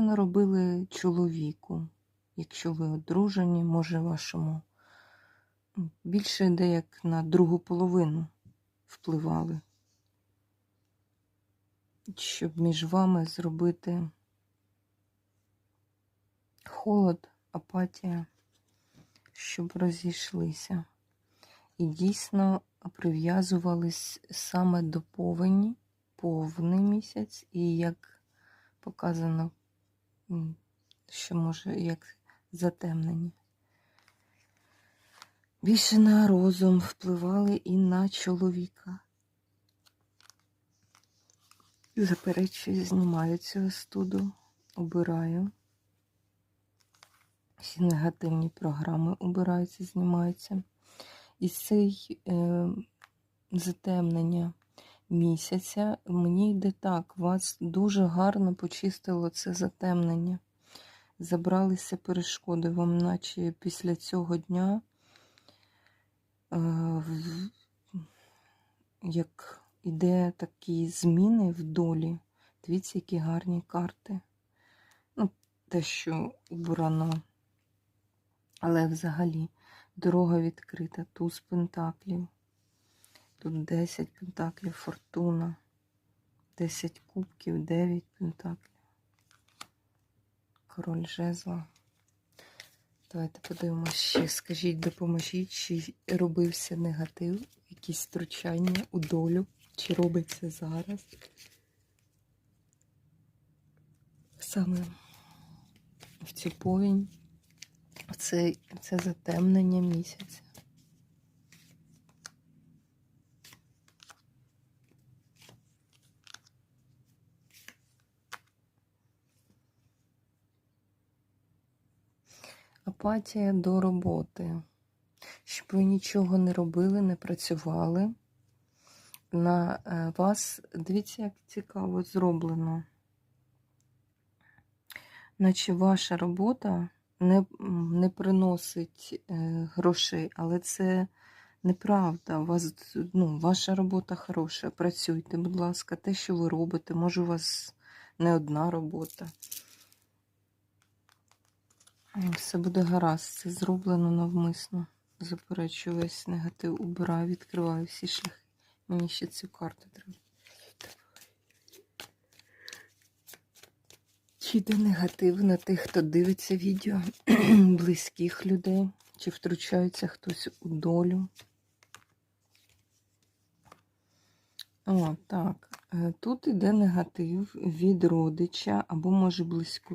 наробили чоловіку, якщо ви одружені, може вашому більше йде як на другу половину впливали, щоб між вами зробити холод, апатія, щоб розійшлися. І дійсно прив'язувались саме до повені, повний місяць, і як показано, м, що може як затемнення. Більше на розум впливали і на чоловіка. Заперечую, знімаю цю остуду, обираю. Всі негативні програми обираються, знімаються. І цей е, затемнення місяця мені йде так. Вас дуже гарно почистило це затемнення. Забралися перешкоди вам, наче після цього дня, е, як іде такі зміни в долі. Дивіться, які гарні карти. Ну, те, що убрано. Але взагалі дорога відкрита, туз пентаклів. Тут 10 пентаклів, фортуна, 10 кубків, 9 пентаклів. Король жезла. Давайте подивимося ще. Скажіть, допоможіть, чи робився негатив, якісь втручання у долю, чи робиться зараз. Саме в цю повінь. Це, це затемнення місяця. Апатія до роботи. Щоб ви нічого не робили, не працювали. На е, вас, дивіться, як цікаво зроблено. Наче ваша робота не, не приносить е, грошей, але це неправда. У вас, ну, ваша робота хороша. Працюйте, будь ласка, те, що ви робите, може, у вас не одна робота. Все буде гаразд, це зроблено навмисно. Заперечую весь негатив, убираю, відкриваю всі шляхи. Мені ще цю карту треба. Чи йде негатив на тих, хто дивиться відео, близьких людей, чи втручається хтось у долю. О, так. Е, Тут іде негатив від родича або, може, близького.